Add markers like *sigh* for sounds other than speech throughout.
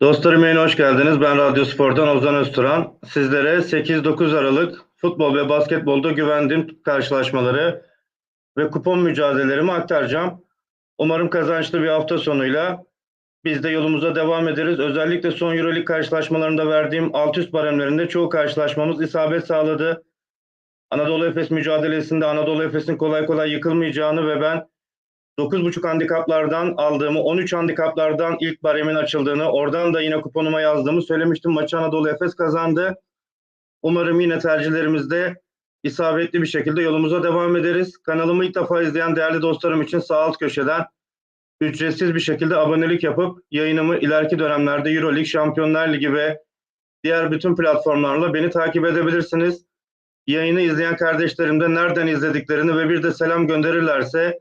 Dostlarım yayına hoş geldiniz. Ben Radyo Spor'dan Ozan Özturan. Sizlere 8-9 Aralık futbol ve basketbolda güvendiğim karşılaşmaları ve kupon mücadelelerimi aktaracağım. Umarım kazançlı bir hafta sonuyla biz de yolumuza devam ederiz. Özellikle son Euroleague karşılaşmalarında verdiğim alt üst baremlerinde çoğu karşılaşmamız isabet sağladı. Anadolu Efes mücadelesinde Anadolu Efes'in kolay kolay yıkılmayacağını ve ben 9.5 handikaplardan aldığımı, 13 handikaplardan ilk baremin açıldığını, oradan da yine kuponuma yazdığımı söylemiştim. Maçı Anadolu Efes kazandı. Umarım yine tercihlerimizde isabetli bir şekilde yolumuza devam ederiz. Kanalımı ilk defa izleyen değerli dostlarım için sağ alt köşeden ücretsiz bir şekilde abonelik yapıp yayınımı ileriki dönemlerde Euroleague, Şampiyonlar Ligi ve diğer bütün platformlarla beni takip edebilirsiniz. Yayını izleyen kardeşlerim de nereden izlediklerini ve bir de selam gönderirlerse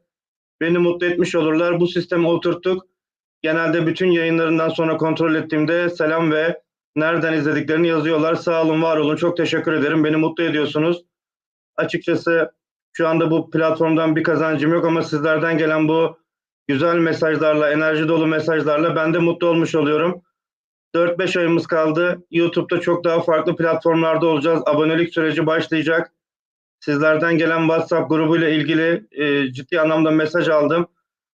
beni mutlu etmiş olurlar. Bu sistemi oturttuk. Genelde bütün yayınlarından sonra kontrol ettiğimde selam ve nereden izlediklerini yazıyorlar. Sağ olun, var olun. Çok teşekkür ederim. Beni mutlu ediyorsunuz. Açıkçası şu anda bu platformdan bir kazancım yok ama sizlerden gelen bu güzel mesajlarla, enerji dolu mesajlarla ben de mutlu olmuş oluyorum. 4-5 ayımız kaldı. YouTube'da çok daha farklı platformlarda olacağız. Abonelik süreci başlayacak. Sizlerden gelen WhatsApp grubuyla ilgili e, ciddi anlamda mesaj aldım.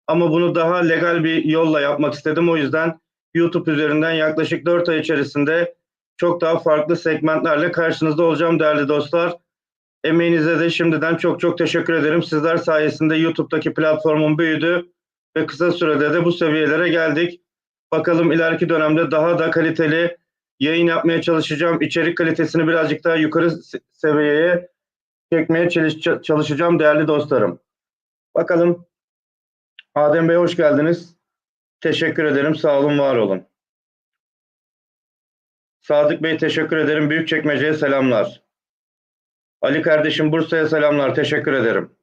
Ama bunu daha legal bir yolla yapmak istedim. O yüzden YouTube üzerinden yaklaşık 4 ay içerisinde çok daha farklı segmentlerle karşınızda olacağım değerli dostlar. Emeğinize de şimdiden çok çok teşekkür ederim. Sizler sayesinde YouTube'daki platformum büyüdü ve kısa sürede de bu seviyelere geldik. Bakalım ileriki dönemde daha da kaliteli yayın yapmaya çalışacağım. İçerik kalitesini birazcık daha yukarı seviyeye çekmeye çalış- çalışacağım değerli dostlarım. Bakalım. Adem Bey hoş geldiniz. Teşekkür ederim. Sağ olun, var olun. Sadık Bey teşekkür ederim. Büyükçekmece'ye selamlar. Ali kardeşim Bursa'ya selamlar. Teşekkür ederim.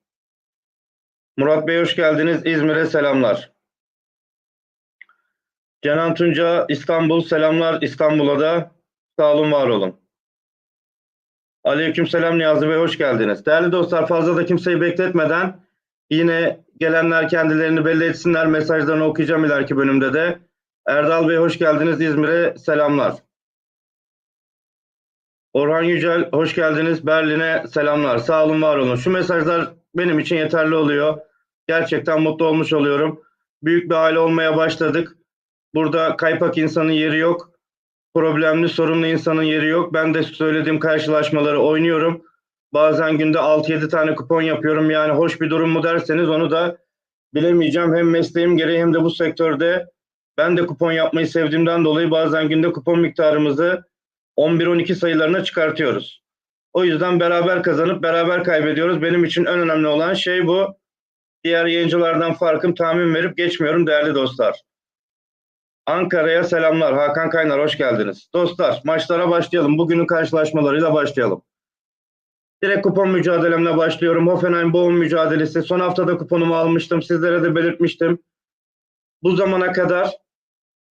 Murat Bey hoş geldiniz. İzmir'e selamlar. Canan Tunca İstanbul selamlar İstanbul'a da sağ olun var olun. Aleykümselam Niyazi Bey hoş geldiniz. Değerli dostlar fazla da kimseyi bekletmeden yine gelenler kendilerini belli etsinler mesajlarını okuyacağım ileriki bölümde de. Erdal Bey hoş geldiniz İzmir'e selamlar. Orhan Yücel hoş geldiniz Berlin'e selamlar. Sağ olun var olun. Şu mesajlar benim için yeterli oluyor. Gerçekten mutlu olmuş oluyorum. Büyük bir aile olmaya başladık. Burada kaypak insanın yeri yok. Problemli, sorunlu insanın yeri yok. Ben de söylediğim karşılaşmaları oynuyorum. Bazen günde 6-7 tane kupon yapıyorum. Yani hoş bir durum mu derseniz onu da bilemeyeceğim. Hem mesleğim gereği hem de bu sektörde ben de kupon yapmayı sevdiğimden dolayı bazen günde kupon miktarımızı 11-12 sayılarına çıkartıyoruz. O yüzden beraber kazanıp beraber kaybediyoruz. Benim için en önemli olan şey bu. Diğer yayıncılardan farkım tahmin verip geçmiyorum değerli dostlar. Ankara'ya selamlar. Hakan Kaynar hoş geldiniz. Dostlar maçlara başlayalım. Bugünün karşılaşmalarıyla başlayalım. Direkt kupon mücadelemle başlıyorum. Hoffenheim Bochum mücadelesi. Son haftada kuponumu almıştım. Sizlere de belirtmiştim. Bu zamana kadar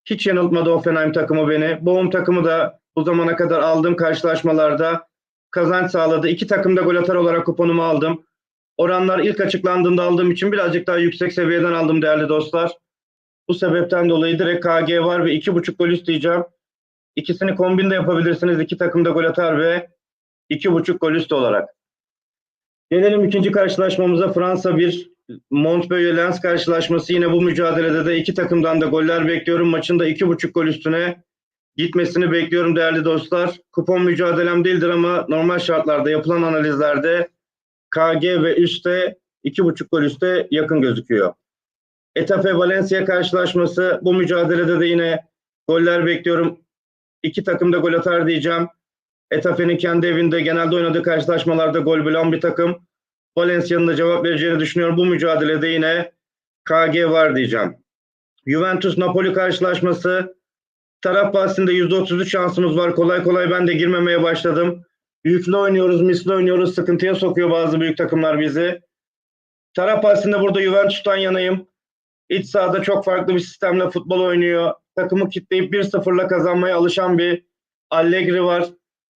hiç yanıltmadı Hoffenheim takımı beni. Bochum takımı da bu zamana kadar aldığım karşılaşmalarda kazanç sağladı. İki takım da gol atar olarak kuponumu aldım. Oranlar ilk açıklandığında aldığım için birazcık daha yüksek seviyeden aldım değerli dostlar. Bu sebepten dolayı direkt KG var ve 2.5 gol isteyeceğim. İkisini kombin de yapabilirsiniz. İki takım da gol atar ve 2.5 gol üstü olarak. Gelelim ikinci karşılaşmamıza Fransa 1 Montpellier Lens karşılaşması. Yine bu mücadelede de iki takımdan da goller bekliyorum. Maçın da 2.5 gol üstüne gitmesini bekliyorum değerli dostlar. Kupon mücadelem değildir ama normal şartlarda yapılan analizlerde KG ve üste 2.5 gol üste yakın gözüküyor. Etafe Valencia karşılaşması bu mücadelede de yine goller bekliyorum. İki takım da gol atar diyeceğim. Etafe'nin kendi evinde genelde oynadığı karşılaşmalarda gol bulan bir takım. Valencia'nın da cevap vereceğini düşünüyorum. Bu mücadelede yine KG var diyeceğim. Juventus Napoli karşılaşması taraf bahsinde %33 şansımız var. Kolay kolay ben de girmemeye başladım. Yüklü oynuyoruz, misli oynuyoruz. Sıkıntıya sokuyor bazı büyük takımlar bizi. Taraf bahsinde burada Juventus'tan yanayım. İç sahada çok farklı bir sistemle futbol oynuyor. Takımı kitleyip 1-0'la kazanmaya alışan bir Allegri var.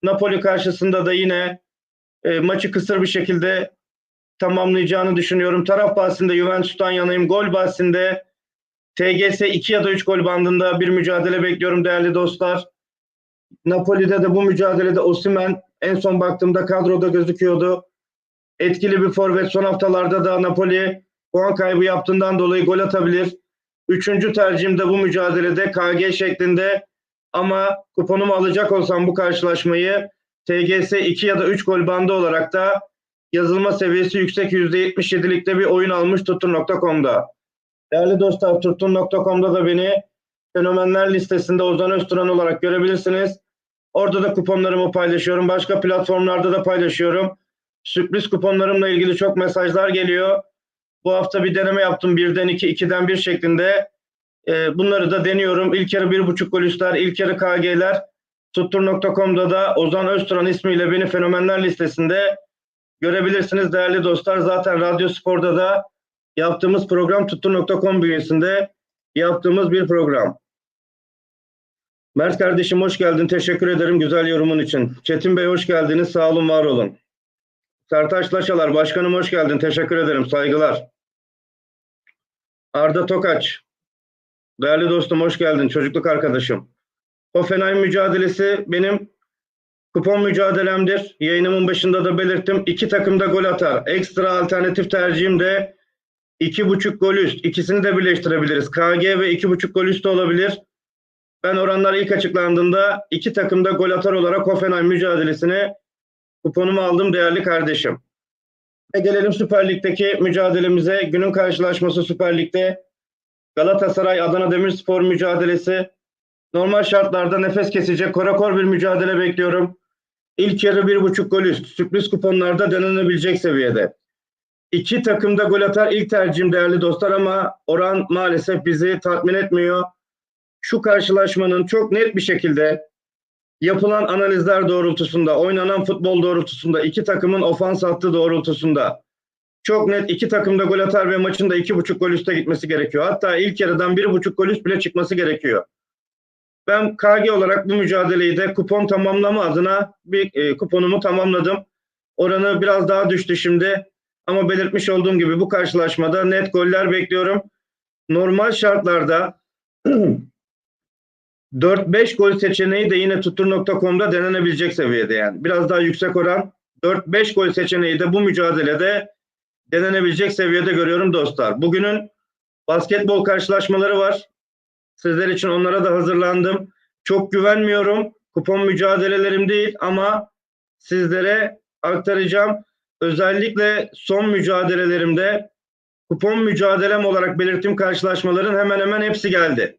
Napoli karşısında da yine e, maçı kısır bir şekilde tamamlayacağını düşünüyorum. Taraf bahsinde Juventus'tan yanayım. Gol bahsinde TGS 2 ya da 3 gol bandında bir mücadele bekliyorum değerli dostlar. Napoli'de de bu mücadelede Osimhen en son baktığımda kadroda gözüküyordu. Etkili bir forvet son haftalarda da Napoli puan kaybı yaptığından dolayı gol atabilir. Üçüncü tercihim de bu mücadelede KG şeklinde ama kuponumu alacak olsam bu karşılaşmayı TGS 2 ya da 3 gol bandı olarak da yazılma seviyesi yüksek %77'likte bir oyun almış Tutun.com'da. Değerli dostlar Tutun.com'da da beni fenomenler listesinde Ozan Özturan olarak görebilirsiniz. Orada da kuponlarımı paylaşıyorum. Başka platformlarda da paylaşıyorum. Sürpriz kuponlarımla ilgili çok mesajlar geliyor. Bu hafta bir deneme yaptım. Birden iki, ikiden bir şeklinde. Ee, bunları da deniyorum. İlk yarı bir buçuk gol üstler, ilk yarı KG'ler. Tuttur.com'da da Ozan Özturan ismiyle beni fenomenler listesinde görebilirsiniz değerli dostlar. Zaten Radyo Spor'da da yaptığımız program Tuttur.com bünyesinde yaptığımız bir program. Mert kardeşim hoş geldin. Teşekkür ederim güzel yorumun için. Çetin Bey hoş geldiniz. Sağ olun, var olun. Sertaç Laşalar başkanım hoş geldin. Teşekkür ederim. Saygılar. Arda Tokaç. Değerli dostum hoş geldin. Çocukluk arkadaşım. Hoffenheim mücadelesi benim kupon mücadelemdir. Yayınımın başında da belirttim. İki takım da gol atar. Ekstra alternatif tercihim de iki buçuk gol üst. İkisini de birleştirebiliriz. KG ve iki buçuk gol üst olabilir. Ben oranlar ilk açıklandığında iki takım da gol atar olarak Hoffenheim mücadelesini kuponumu aldım değerli kardeşim. Ve gelelim Süper Lig'deki mücadelemize. Günün karşılaşması Süper Lig'de Galatasaray Adana Demirspor mücadelesi. Normal şartlarda nefes kesecek korakor bir mücadele bekliyorum. İlk yarı bir buçuk gol üst. Sürpriz kuponlarda denenebilecek seviyede. İki takım da gol atar ilk tercihim değerli dostlar ama oran maalesef bizi tatmin etmiyor. Şu karşılaşmanın çok net bir şekilde yapılan analizler doğrultusunda, oynanan futbol doğrultusunda, iki takımın ofans hattı doğrultusunda çok net iki takım da gol atar ve maçın da iki buçuk gol üste gitmesi gerekiyor. Hatta ilk yarıdan bir buçuk gol üst bile çıkması gerekiyor. Ben KG olarak bu mücadeleyi de kupon tamamlama adına bir e, kuponumu tamamladım. Oranı biraz daha düştü şimdi. Ama belirtmiş olduğum gibi bu karşılaşmada net goller bekliyorum. Normal şartlarda *clears throat* 4-5 gol seçeneği de yine tutur.com'da denenebilecek seviyede yani. Biraz daha yüksek oran. 4-5 gol seçeneği de bu mücadelede denenebilecek seviyede görüyorum dostlar. Bugünün basketbol karşılaşmaları var. Sizler için onlara da hazırlandım. Çok güvenmiyorum. Kupon mücadelelerim değil ama sizlere aktaracağım. Özellikle son mücadelelerimde kupon mücadelem olarak belirttiğim karşılaşmaların hemen hemen hepsi geldi.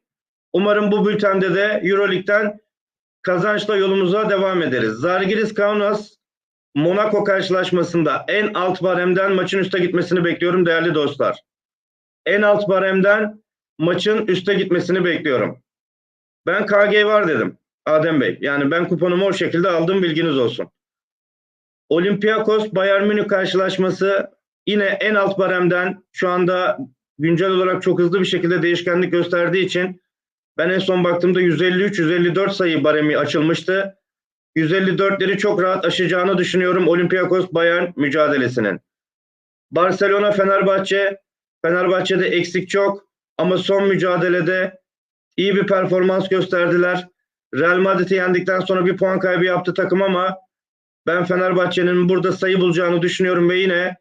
Umarım bu bültende de Euroleague'den kazançla yolumuza devam ederiz. Zargiris Kaunas Monaco karşılaşmasında en alt baremden maçın üste gitmesini bekliyorum değerli dostlar. En alt baremden maçın üste gitmesini bekliyorum. Ben KG var dedim Adem Bey. Yani ben kuponumu o şekilde aldım bilginiz olsun. Olympiakos Bayern Münih karşılaşması yine en alt baremden şu anda güncel olarak çok hızlı bir şekilde değişkenlik gösterdiği için ben en son baktığımda 153-154 sayı baremi açılmıştı. 154'leri çok rahat aşacağını düşünüyorum Olympiakos Bayern mücadelesinin. Barcelona Fenerbahçe Fenerbahçe'de eksik çok ama son mücadelede iyi bir performans gösterdiler. Real Madrid'i yendikten sonra bir puan kaybı yaptı takım ama ben Fenerbahçe'nin burada sayı bulacağını düşünüyorum ve yine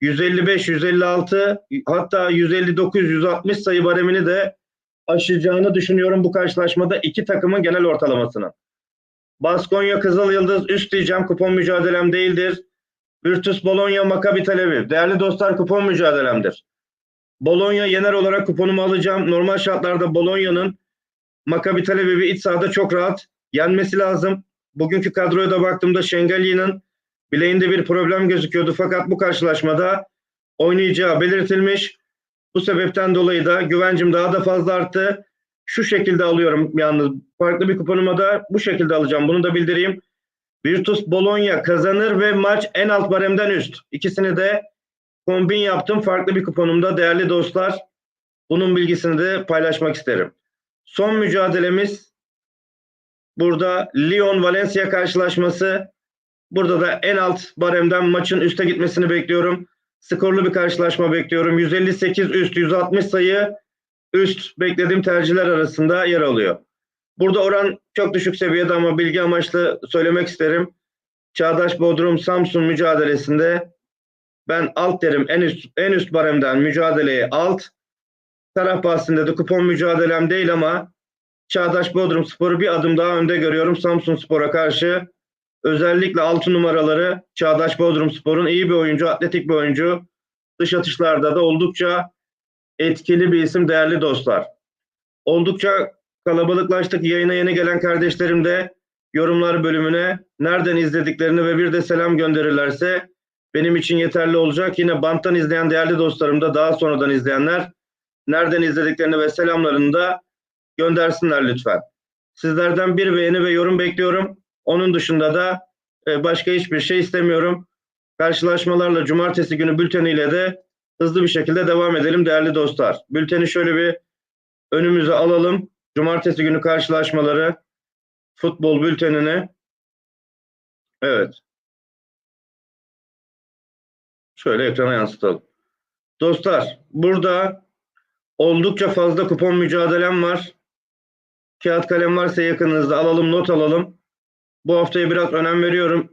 155, 156 hatta 159, 160 sayı baremini de aşacağını düşünüyorum bu karşılaşmada iki takımın genel ortalamasını. Baskonya Kızıl Yıldız üst diyeceğim kupon mücadelem değildir. Virtus Bologna Maccabi Tel Aviv. Değerli dostlar kupon mücadelemdir. Bologna yener olarak kuponumu alacağım. Normal şartlarda Bologna'nın Maccabi Tel Aviv'i iç sahada çok rahat yenmesi lazım. Bugünkü kadroya da baktığımda Şengeli'nin bileğinde bir problem gözüküyordu. Fakat bu karşılaşmada oynayacağı belirtilmiş. Bu sebepten dolayı da güvencim daha da fazla arttı. Şu şekilde alıyorum yalnız. Farklı bir kuponuma da bu şekilde alacağım. Bunu da bildireyim. Virtus Bologna kazanır ve maç en alt baremden üst. İkisini de kombin yaptım. Farklı bir kuponumda değerli dostlar. Bunun bilgisini de paylaşmak isterim. Son mücadelemiz burada Lyon Valencia karşılaşması. Burada da en alt baremden maçın üste gitmesini bekliyorum. Skorlu bir karşılaşma bekliyorum. 158 üst 160 sayı üst beklediğim tercihler arasında yer alıyor. Burada oran çok düşük seviyede ama bilgi amaçlı söylemek isterim. Çağdaş Bodrum Samsun mücadelesinde ben alt derim en üst en üst baremden mücadeleye alt. Taraf bahsinde de kupon mücadelem değil ama Çağdaş Bodrum Spor'u bir adım daha önde görüyorum Samsun Spor'a karşı. Özellikle 6 numaraları Çağdaş Bodrum Spor'un iyi bir oyuncu, atletik bir oyuncu. Dış atışlarda da oldukça etkili bir isim değerli dostlar. Oldukça kalabalıklaştık. Yayına yeni gelen kardeşlerim de yorumlar bölümüne nereden izlediklerini ve bir de selam gönderirlerse benim için yeterli olacak. Yine banttan izleyen değerli dostlarım da daha sonradan izleyenler nereden izlediklerini ve selamlarını da göndersinler lütfen. Sizlerden bir beğeni ve yorum bekliyorum. Onun dışında da e, başka hiçbir şey istemiyorum. Karşılaşmalarla cumartesi günü bülteniyle de hızlı bir şekilde devam edelim değerli dostlar. Bülteni şöyle bir önümüze alalım. Cumartesi günü karşılaşmaları futbol bültenini evet şöyle ekrana yansıtalım. Dostlar burada oldukça fazla kupon mücadelem var. Kağıt kalem varsa yakınınızda alalım not alalım. Bu haftaya biraz önem veriyorum.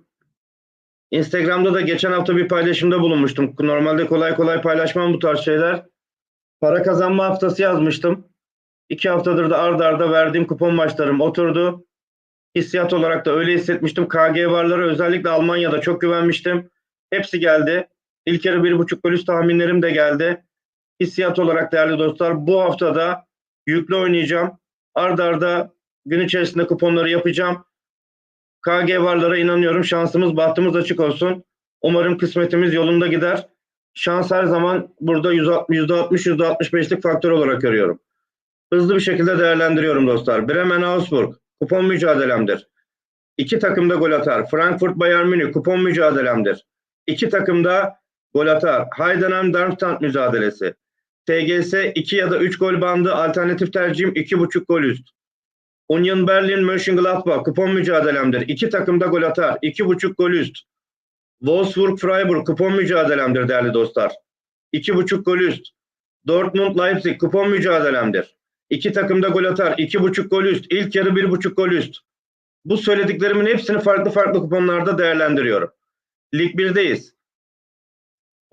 Instagram'da da geçen hafta bir paylaşımda bulunmuştum. Normalde kolay kolay paylaşmam bu tarz şeyler. Para kazanma haftası yazmıştım. İki haftadır da ard arda verdiğim kupon maçlarım oturdu. Hissiyat olarak da öyle hissetmiştim. KG varları özellikle Almanya'da çok güvenmiştim. Hepsi geldi. İlk yarı bir buçuk gol üst tahminlerim de geldi. Hissiyat olarak değerli dostlar bu haftada yüklü oynayacağım. Ard arda gün içerisinde kuponları yapacağım. KG varlara inanıyorum. Şansımız, bahtımız açık olsun. Umarım kısmetimiz yolunda gider. Şans her zaman burada %60, %65'lik faktör olarak görüyorum. Hızlı bir şekilde değerlendiriyorum dostlar. Bremen Augsburg kupon mücadelemdir. İki takım da gol atar. Frankfurt Bayern Münih kupon mücadelemdir. İki takım da gol atar. Heidenheim Darmstadt mücadelesi. TGS 2 ya da 3 gol bandı alternatif tercihim 2.5 gol üst. Union Berlin Mönchengladbach kupon mücadelemdir. İki takım da gol atar. 2.5 gol üst. Wolfsburg Freiburg kupon mücadelemdir değerli dostlar. 2.5 gol üst. Dortmund Leipzig kupon mücadelemdir. İki takım da gol atar. 2.5 gol üst. İlk yarı 1.5 gol üst. Bu söylediklerimin hepsini farklı farklı kuponlarda değerlendiriyorum. Lig 1'deyiz.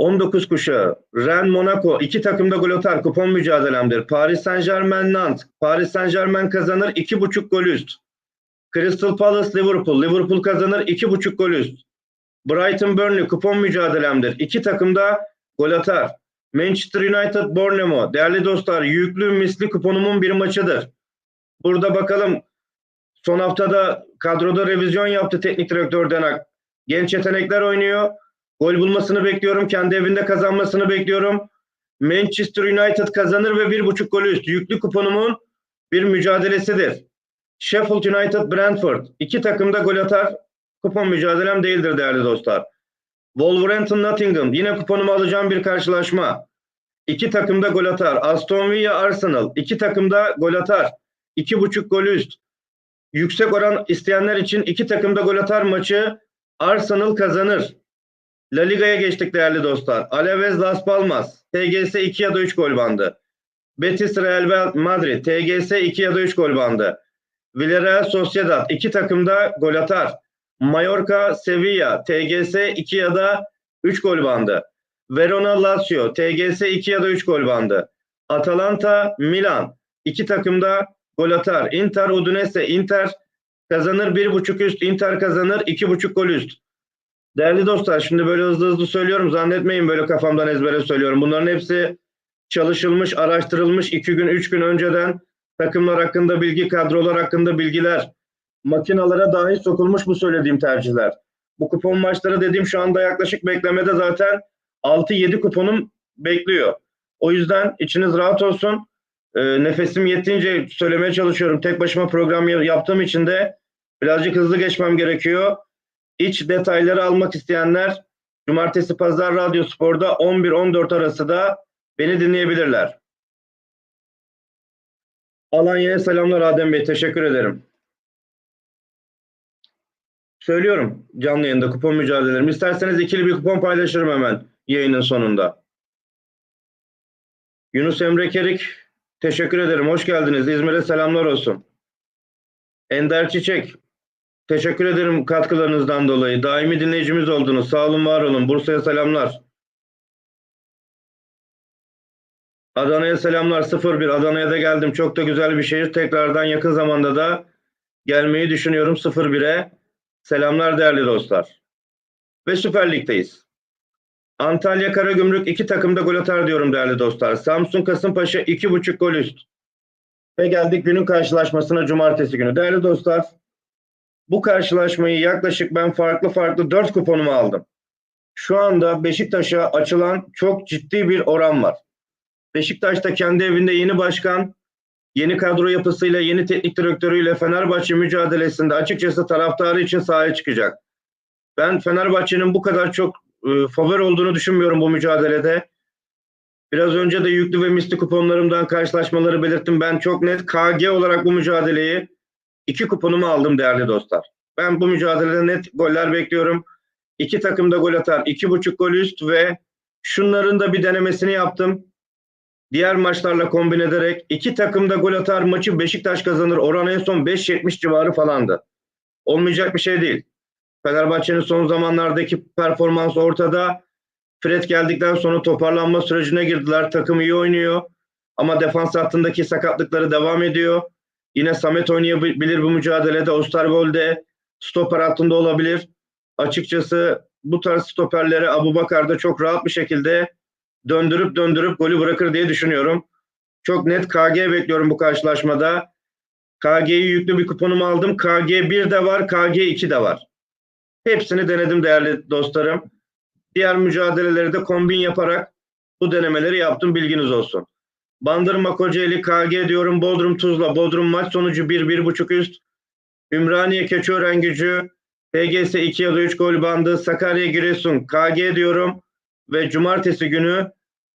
19 kuşağı. Ren Monaco. iki takımda gol atar. Kupon mücadelemdir. Paris Saint Germain Nantes. Paris Saint Germain kazanır. 2.5 gol üst. Crystal Palace Liverpool. Liverpool kazanır. 2.5 gol üst. Brighton Burnley kupon mücadelemdir. İki takımda gol atar. Manchester United Bournemouth. Değerli dostlar yüklü misli kuponumun bir maçıdır. Burada bakalım son haftada kadroda revizyon yaptı teknik direktör Denak. Genç yetenekler oynuyor. Gol bulmasını bekliyorum. Kendi evinde kazanmasını bekliyorum. Manchester United kazanır ve bir buçuk gol üst. Yüklü kuponumun bir mücadelesidir. Sheffield United Brentford. iki takımda gol atar. Kupon mücadelem değildir değerli dostlar. Wolverhampton Nottingham. Yine kuponumu alacağım bir karşılaşma. İki takımda gol atar. Aston Villa Arsenal. iki takımda gol atar. İki buçuk gol üst. Yüksek oran isteyenler için iki takımda gol atar maçı Arsenal kazanır. La Liga'ya geçtik değerli dostlar. Alaves Las Palmas. TGS 2 ya da 3 gol bandı. Betis Real Madrid. TGS 2 ya da 3 gol bandı. Villarreal Sociedad. 2 takımda gol atar. Mallorca Sevilla. TGS 2 ya da 3 gol bandı. Verona Lazio. TGS 2 ya da 3 gol bandı. Atalanta Milan. 2 takımda gol atar. Inter Udinese. Inter kazanır 1.5 üst. Inter kazanır 2.5 gol üst. Değerli dostlar şimdi böyle hızlı hızlı söylüyorum. Zannetmeyin böyle kafamdan ezbere söylüyorum. Bunların hepsi çalışılmış, araştırılmış iki gün, üç gün önceden takımlar hakkında bilgi, kadrolar hakkında bilgiler, makinalara dahi sokulmuş bu söylediğim tercihler. Bu kupon maçları dediğim şu anda yaklaşık beklemede zaten 6-7 kuponum bekliyor. O yüzden içiniz rahat olsun. E, nefesim yettiğince söylemeye çalışıyorum. Tek başıma program yaptığım için de birazcık hızlı geçmem gerekiyor. İç detayları almak isteyenler Cumartesi Pazar Radyo Spor'da 11-14 arası da beni dinleyebilirler. Alanya'ya selamlar Adem Bey. Teşekkür ederim. Söylüyorum canlı yayında kupon mücadelelerimi. İsterseniz ikili bir kupon paylaşırım hemen yayının sonunda. Yunus Emre Kerik Teşekkür ederim. Hoş geldiniz. İzmir'e selamlar olsun. Ender Çiçek. Teşekkür ederim katkılarınızdan dolayı. Daimi dinleyicimiz oldunuz. Sağ olun, var olun. Bursa'ya selamlar. Adana'ya selamlar 01. Adana'ya da geldim. Çok da güzel bir şehir. Tekrardan yakın zamanda da gelmeyi düşünüyorum 01'e. Selamlar değerli dostlar. Ve Süper Lig'deyiz. Antalya Karagümrük iki takımda gol atar diyorum değerli dostlar. Samsun Kasımpaşa iki buçuk gol üst. Ve geldik günün karşılaşmasına cumartesi günü. Değerli dostlar bu karşılaşmayı yaklaşık ben farklı farklı dört kuponumu aldım. Şu anda Beşiktaş'a açılan çok ciddi bir oran var. Beşiktaş'ta kendi evinde yeni başkan, yeni kadro yapısıyla, yeni teknik direktörüyle Fenerbahçe mücadelesinde açıkçası taraftarı için sahaya çıkacak. Ben Fenerbahçe'nin bu kadar çok e, favori olduğunu düşünmüyorum bu mücadelede. Biraz önce de yüklü ve misli kuponlarımdan karşılaşmaları belirttim. Ben çok net KG olarak bu mücadeleyi iki kuponumu aldım değerli dostlar. Ben bu mücadelede net goller bekliyorum. İki takım da gol atar. iki buçuk gol üst ve şunların da bir denemesini yaptım. Diğer maçlarla kombin ederek iki takım da gol atar maçı Beşiktaş kazanır. Oran en son 5.70 civarı falandı. Olmayacak bir şey değil. Fenerbahçe'nin son zamanlardaki performans ortada. Fred geldikten sonra toparlanma sürecine girdiler. Takım iyi oynuyor. Ama defans hattındaki sakatlıkları devam ediyor. Yine Samet oynayabilir bu mücadelede. Osterwolde stoper hattında olabilir. Açıkçası bu tarz stoperleri Abu Bakar da çok rahat bir şekilde döndürüp döndürüp golü bırakır diye düşünüyorum. Çok net KG bekliyorum bu karşılaşmada. KG'yi yüklü bir kuponumu aldım. KG 1 de var, KG 2 de var. Hepsini denedim değerli dostlarım. Diğer mücadeleleri de kombin yaparak bu denemeleri yaptım bilginiz olsun. Bandırma Kocaeli KG diyorum Bodrum Tuzla. Bodrum maç sonucu 1-1.5 üst. Ümraniye Keçiören gücü PGS 2 ya da 3 gol bandı. Sakarya Giresun KG diyorum. Ve cumartesi günü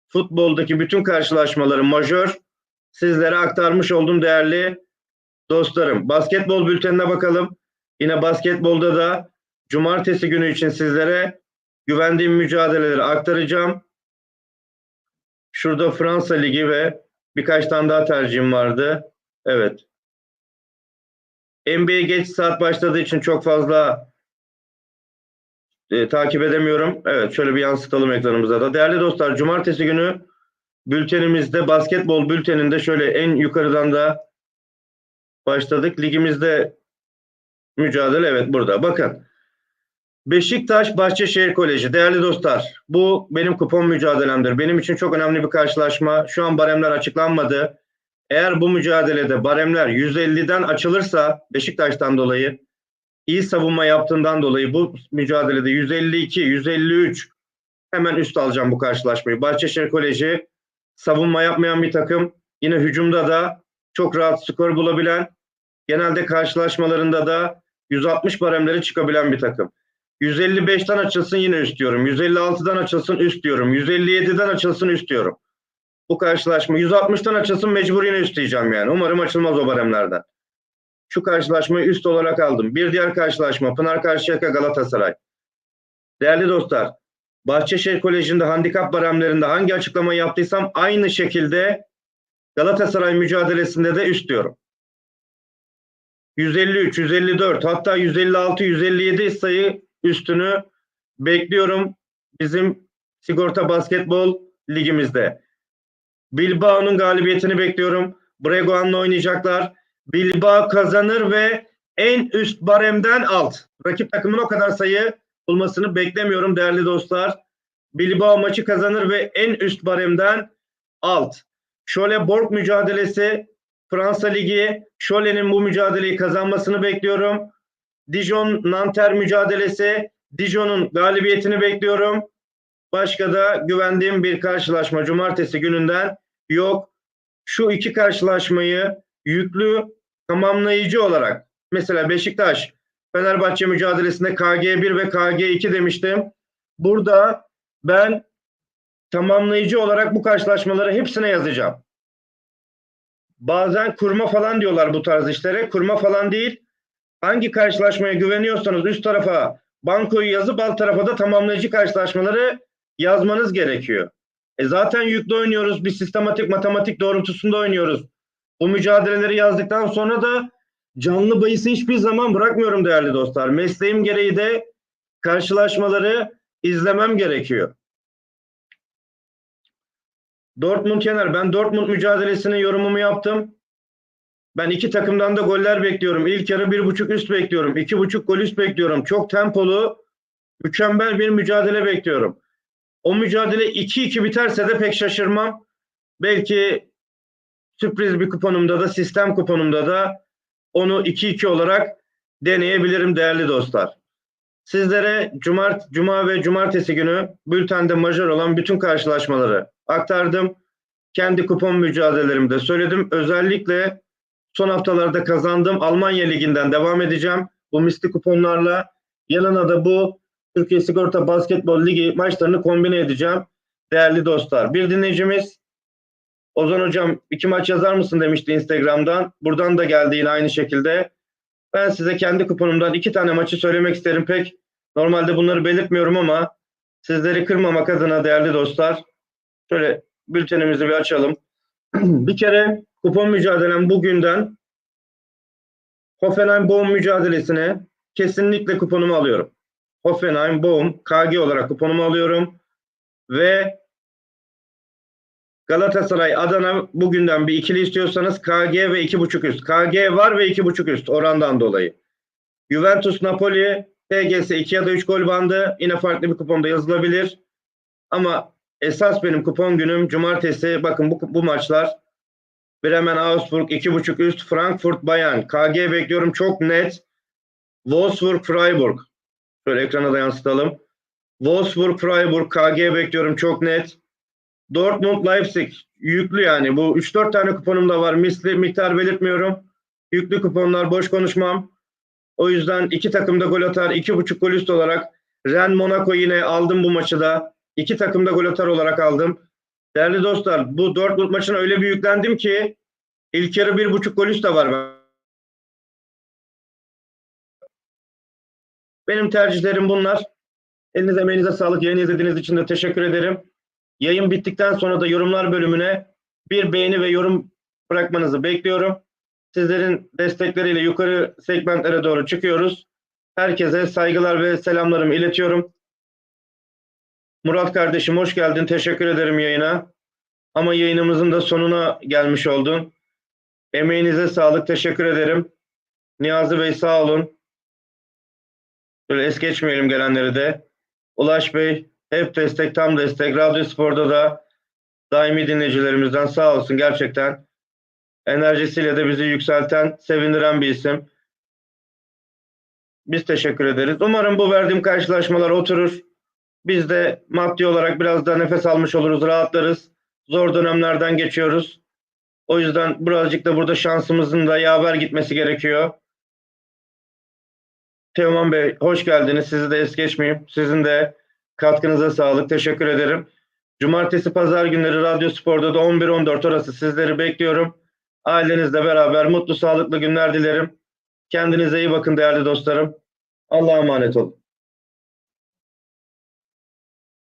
futboldaki bütün karşılaşmaları majör sizlere aktarmış oldum değerli dostlarım. Basketbol bültenine bakalım. Yine basketbolda da cumartesi günü için sizlere güvendiğim mücadeleleri aktaracağım. Şurada Fransa Ligi ve birkaç tane daha tercihim vardı. Evet. NBA geç saat başladığı için çok fazla e, takip edemiyorum. Evet şöyle bir yansıtalım ekranımıza da. Değerli dostlar cumartesi günü bültenimizde basketbol bülteninde şöyle en yukarıdan da başladık. Ligimizde mücadele evet burada. Bakın Beşiktaş Bahçeşehir Koleji. Değerli dostlar bu benim kupon mücadelemdir. Benim için çok önemli bir karşılaşma. Şu an baremler açıklanmadı. Eğer bu mücadelede baremler 150'den açılırsa Beşiktaş'tan dolayı iyi savunma yaptığından dolayı bu mücadelede 152, 153 hemen üst alacağım bu karşılaşmayı. Bahçeşehir Koleji savunma yapmayan bir takım. Yine hücumda da çok rahat skor bulabilen, genelde karşılaşmalarında da 160 baremleri çıkabilen bir takım. 155'ten açılsın yine üst diyorum. 156'dan açılsın üst diyorum. 157'den açılsın üst diyorum. Bu karşılaşma 160'tan açılsın mecbur yine üst diyeceğim yani. Umarım açılmaz o baremlerden. Şu karşılaşmayı üst olarak aldım. Bir diğer karşılaşma Pınar Karşıyaka Galatasaray. Değerli dostlar, Bahçeşehir Koleji'nde handikap baremlerinde hangi açıklamayı yaptıysam aynı şekilde Galatasaray mücadelesinde de üst diyorum. 153, 154 hatta 156, 157 sayı üstünü bekliyorum bizim sigorta basketbol ligimizde. Bilbao'nun galibiyetini bekliyorum. Bregoan'la oynayacaklar. Bilbao kazanır ve en üst baremden alt. Rakip takımın o kadar sayı bulmasını beklemiyorum değerli dostlar. Bilbao maçı kazanır ve en üst baremden alt. Şöyle Borg mücadelesi Fransa Ligi. Şöle'nin bu mücadeleyi kazanmasını bekliyorum. Dijon Nanter mücadelesi. Dijon'un galibiyetini bekliyorum. Başka da güvendiğim bir karşılaşma cumartesi gününden yok. Şu iki karşılaşmayı yüklü tamamlayıcı olarak mesela Beşiktaş Fenerbahçe mücadelesinde KG1 ve KG2 demiştim. Burada ben tamamlayıcı olarak bu karşılaşmaları hepsine yazacağım. Bazen kurma falan diyorlar bu tarz işlere. Kurma falan değil. Hangi karşılaşmaya güveniyorsanız üst tarafa bankoyu yazıp alt tarafa da tamamlayıcı karşılaşmaları yazmanız gerekiyor. E zaten yüklü oynuyoruz. Bir sistematik matematik doğrultusunda oynuyoruz. Bu mücadeleleri yazdıktan sonra da canlı bahisi hiçbir zaman bırakmıyorum değerli dostlar. Mesleğim gereği de karşılaşmaları izlemem gerekiyor. Dortmund Yener. Ben Dortmund mücadelesinin yorumumu yaptım. Ben iki takımdan da goller bekliyorum. İlk yarı bir buçuk üst bekliyorum. İki buçuk gol üst bekliyorum. Çok tempolu, mükemmel bir mücadele bekliyorum. O mücadele 2-2 biterse de pek şaşırmam. Belki sürpriz bir kuponumda da, sistem kuponumda da onu 2-2 olarak deneyebilirim değerli dostlar. Sizlere cumart, cuma ve cumartesi günü bültende majör olan bütün karşılaşmaları aktardım. Kendi kupon mücadelelerimde söyledim. Özellikle son haftalarda kazandığım Almanya Ligi'nden devam edeceğim. Bu misli kuponlarla yanına da bu Türkiye Sigorta Basketbol Ligi maçlarını kombine edeceğim. Değerli dostlar. Bir dinleyicimiz Ozan Hocam iki maç yazar mısın demişti Instagram'dan. Buradan da geldi yine aynı şekilde. Ben size kendi kuponumdan iki tane maçı söylemek isterim pek. Normalde bunları belirtmiyorum ama sizleri kırmamak adına değerli dostlar. Şöyle bültenimizi bir açalım. *clears throat* bir kere kupon mücadelem bugünden Hoffenheim Bochum mücadelesine kesinlikle kuponumu alıyorum. Hoffenheim Bochum KG olarak kuponumu alıyorum. Ve Galatasaray Adana bugünden bir ikili istiyorsanız KG ve 2.5 üst. KG var ve 2.5 üst orandan dolayı. Juventus Napoli TGS 2 ya da 3 gol bandı. Yine farklı bir kuponda yazılabilir. Ama esas benim kupon günüm cumartesi. Bakın bu, bu maçlar. Bremen Augsburg 2.5 üst. Frankfurt Bayern. KG bekliyorum çok net. Wolfsburg Freiburg. Şöyle ekrana da yansıtalım. Wolfsburg Freiburg KG bekliyorum çok net. Dortmund Leipzig yüklü yani. Bu 3-4 tane kuponum da var. Misli miktar belirtmiyorum. Yüklü kuponlar boş konuşmam. O yüzden iki takım da gol atar. 2.5 gol üst olarak Ren Monaco yine aldım bu maçı da. İki takım da gol atar olarak aldım. Değerli dostlar bu Dortmund maçına öyle bir yüklendim ki ilk yarı 1.5 gol üst de var. Benim tercihlerim bunlar. Elinize emeğinize sağlık. Yayını izlediğiniz için de teşekkür ederim. Yayın bittikten sonra da yorumlar bölümüne bir beğeni ve yorum bırakmanızı bekliyorum. Sizlerin destekleriyle yukarı segmentlere doğru çıkıyoruz. Herkese saygılar ve selamlarımı iletiyorum. Murat kardeşim hoş geldin. Teşekkür ederim yayına. Ama yayınımızın da sonuna gelmiş oldun. Emeğinize sağlık. Teşekkür ederim. Niyazi Bey sağ olun. Böyle es geçmeyelim gelenleri de. Ulaş Bey hep destek, tam destek. Radyo Spor'da da daimi dinleyicilerimizden sağ olsun gerçekten. Enerjisiyle de bizi yükselten, sevindiren bir isim. Biz teşekkür ederiz. Umarım bu verdiğim karşılaşmalar oturur. Biz de maddi olarak biraz da nefes almış oluruz, rahatlarız. Zor dönemlerden geçiyoruz. O yüzden birazcık da burada şansımızın da yaver gitmesi gerekiyor. Teoman Bey hoş geldiniz. Sizi de es geçmeyeyim. Sizin de katkınıza sağlık. Teşekkür ederim. Cumartesi pazar günleri Radyo Spor'da da 11-14 orası sizleri bekliyorum. Ailenizle beraber mutlu sağlıklı günler dilerim. Kendinize iyi bakın değerli dostlarım. Allah'a emanet olun.